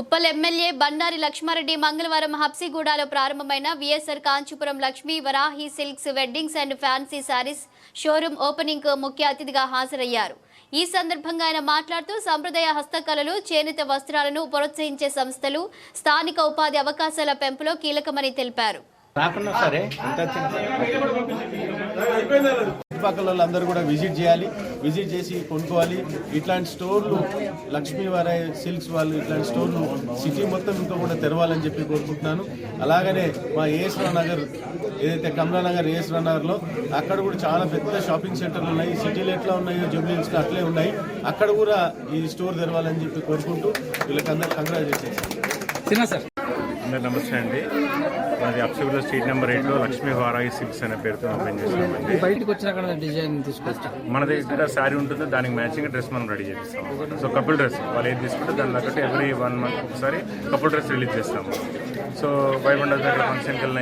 Uppal MLA Bandari Lakshma Reddy మంగళవారం హబ్సిగూడలో ప్రారంభమైన VSR Kanchipuram Lakshmi Varahi silks weddings and fancy saris showroom ఓపెనింగ్కు ముఖ్య అతిథిగా హాజరయ్యారు. ఈ సందర్భంగా ఆయన మాట్లాడుతూ సంప్రదాయ హస్తకళలు చేనేత వస్త్రాలను ప్రోత్సహించే సంస్థలు స్థానిక ఉపాధి అవకాశాల పెంపులో కీలకమని తెలిపారు. చుట్టుపక్కల కూడా విజిట్ చేయాలి. విజిట్ చేసి కొనుక్కోవాలి. ఇట్లాంటి స్టోర్లు లక్ష్మీ వారాయ్ సిల్క్స్ వాళ్ళు ఇట్లాంటి స్టోర్లు సిటీ మొత్తం ఇంకా కూడా తెరవాలని చెప్పి కోరుకుంటున్నాను. అలాగనే మా ఏఎస్రా నగర్ ఏదైతే కమలానగర్ ఏఎస్రా నగర్లో అక్కడ కూడా చాలా పెద్ద షాపింగ్ సెంటర్లు ఉన్నాయి. సిటీలు ఎట్లా ఉన్నాయో జూబ్లీహిల్స్లో అట్లే ఉన్నాయి. అక్కడ కూడా ఈ స్టోర్ తెరవాలని చెప్పి కోరుకుంటూ వీళ్ళకందరూ కంగ్రాచులేషన్స్ సార్. అందరు నమస్తే అండి. మాది అప్సిబుల్ స్ట్రీట్ నెంబర్ ఎయిట్లో లక్ష్మీ వారాయి సిల్క్స్ అనే పేరుతో ఓపెన్ చేస్తామండి బయటకు వచ్చినాక డిజైన్ తీసుకొచ్చాం మన దగ్గర శారీ ఉంటుంది దానికి మ్యాచింగ్ డ్రెస్ మనం రెడీ చేపిస్తాం. సో కపుల్ డ్రెస్ వాళ్ళు ఏది తీసుకుంటే దాని తగ్గట్టు ఎవ్రీ వన్ మంత్ ఒకసారి కపుల్ డ్రెస్ రిలీజ్ చేస్తాము. సో వైబండ దగ్గర ఫంక్షన్కి వెళ్ళిన